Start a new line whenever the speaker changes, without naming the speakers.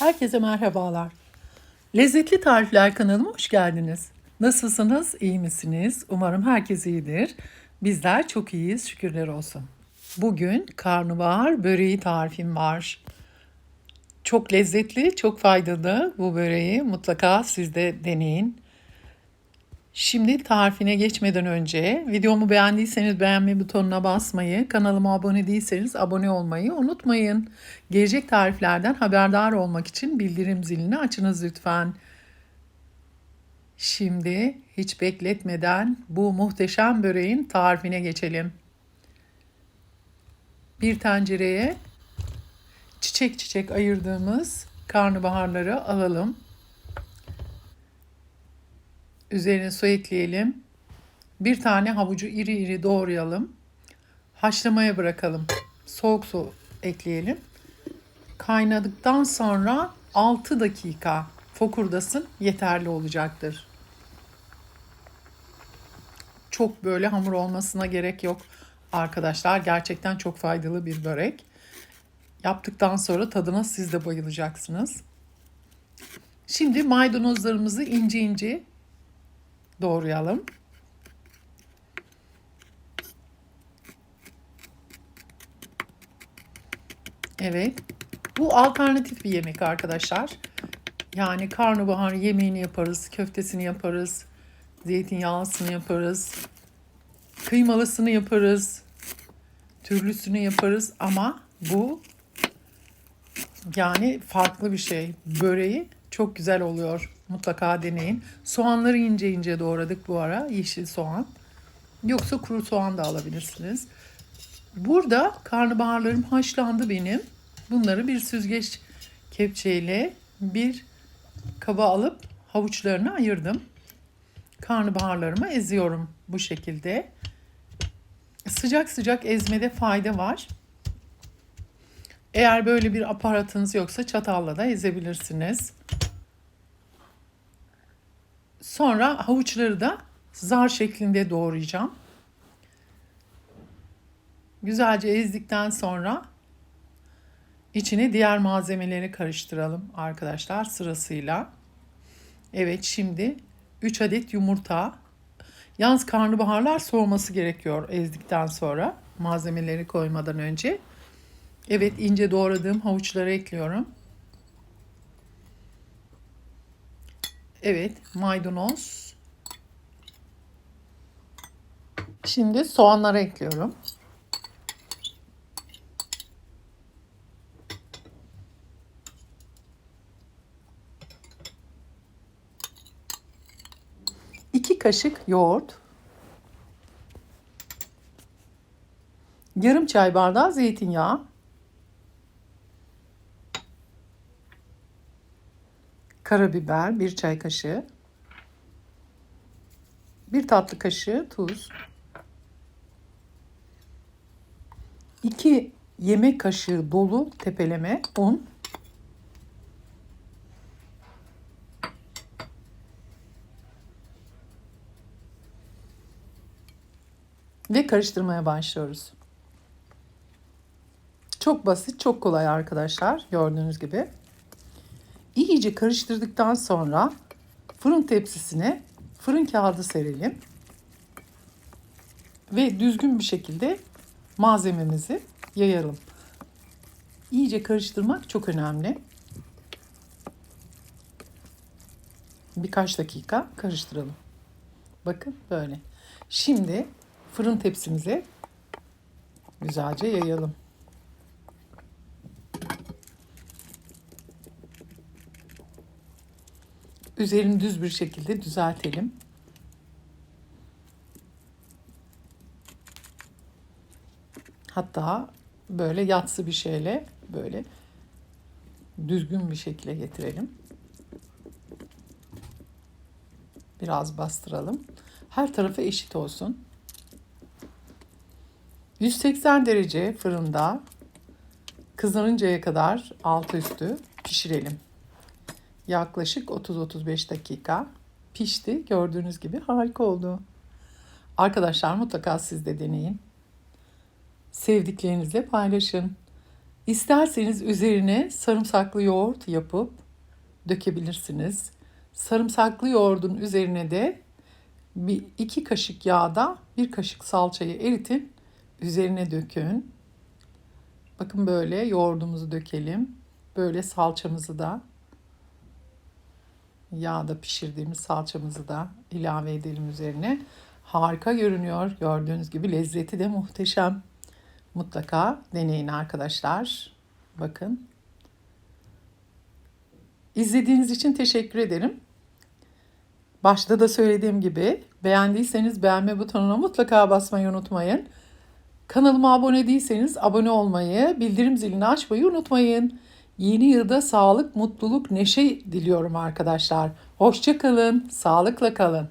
Herkese merhabalar. Lezzetli Tarifler kanalıma hoş geldiniz. Nasılsınız? İyi misiniz? Umarım herkes iyidir. Bizler çok iyiyiz, şükürler olsun. Bugün karnabahar böreği tarifim var. Çok lezzetli, çok faydalı bu böreği. Mutlaka siz de deneyin. Şimdi tarifine geçmeden önce videomu beğendiyseniz beğenme butonuna basmayı, kanalıma abone değilseniz abone olmayı unutmayın. Gelecek tariflerden haberdar olmak için bildirim zilini açınız lütfen. Şimdi hiç bekletmeden bu muhteşem böreğin tarifine geçelim. Bir tencereye çiçek çiçek ayırdığımız karnabaharları alalım. Üzerine su ekleyelim. Bir tane havucu iri iri doğrayalım. Haşlamaya bırakalım. Soğuk su ekleyelim. Kaynadıktan sonra 6 dakika fokurdasın yeterli olacaktır. Çok böyle hamur olmasına gerek yok arkadaşlar. Gerçekten çok faydalı bir börek. Yaptıktan sonra tadına siz de bayılacaksınız. Şimdi maydanozlarımızı ince ince doğrayalım. Evet. Bu alternatif bir yemek arkadaşlar. Yani karnabahar yemeğini yaparız, köftesini yaparız, zeytinyağlısını yaparız, kıymalısını yaparız, türlüsünü yaparız ama bu yani farklı bir şey. Böreği çok güzel oluyor. Mutlaka deneyin. Soğanları ince ince doğradık bu ara. Yeşil soğan. Yoksa kuru soğan da alabilirsiniz. Burada karnabaharlarım haşlandı benim. Bunları bir süzgeç kepçeyle bir kaba alıp havuçlarını ayırdım. Karnabaharlarımı eziyorum bu şekilde. Sıcak sıcak ezmede fayda var. Eğer böyle bir aparatınız yoksa çatalla da ezebilirsiniz. Sonra havuçları da zar şeklinde doğrayacağım. Güzelce ezdikten sonra içine diğer malzemeleri karıştıralım arkadaşlar sırasıyla. Evet şimdi 3 adet yumurta. Yalnız karnabaharlar soğuması gerekiyor ezdikten sonra malzemeleri koymadan önce. Evet ince doğradığım havuçları ekliyorum. Evet maydanoz. Şimdi soğanları ekliyorum. İki kaşık yoğurt. Yarım çay bardağı zeytinyağı. Karabiber bir çay kaşığı. Bir tatlı kaşığı tuz. 2 yemek kaşığı dolu tepeleme un. Ve karıştırmaya başlıyoruz. Çok basit, çok kolay arkadaşlar. Gördüğünüz gibi. İyice karıştırdıktan sonra fırın tepsisine fırın kağıdı serelim. Ve düzgün bir şekilde malzememizi yayalım. İyice karıştırmak çok önemli. Birkaç dakika karıştıralım. Bakın böyle. Şimdi fırın tepsimize güzelce yayalım. Üzerini düz bir şekilde düzeltelim. Hatta böyle yatsı bir şeyle böyle düzgün bir şekilde getirelim. Biraz bastıralım. Her tarafı eşit olsun. 180 derece fırında kızarıncaya kadar altı üstü pişirelim. Yaklaşık 30-35 dakika pişti. Gördüğünüz gibi harika oldu. Arkadaşlar mutlaka siz de deneyin. Sevdiklerinizle paylaşın. İsterseniz üzerine sarımsaklı yoğurt yapıp dökebilirsiniz. Sarımsaklı yoğurdun üzerine de bir iki kaşık yağda bir kaşık salçayı eritin. Üzerine dökün. Bakın böyle yoğurdumuzu dökelim. Böyle salçamızı da yağda pişirdiğimiz salçamızı da ilave edelim üzerine. Harika görünüyor. Gördüğünüz gibi lezzeti de muhteşem. Mutlaka deneyin arkadaşlar. Bakın. İzlediğiniz için teşekkür ederim. Başta da söylediğim gibi beğendiyseniz beğenme butonuna mutlaka basmayı unutmayın. Kanalıma abone değilseniz abone olmayı, bildirim zilini açmayı unutmayın. Yeni yılda sağlık, mutluluk, neşe diliyorum arkadaşlar. Hoşça kalın, sağlıkla kalın.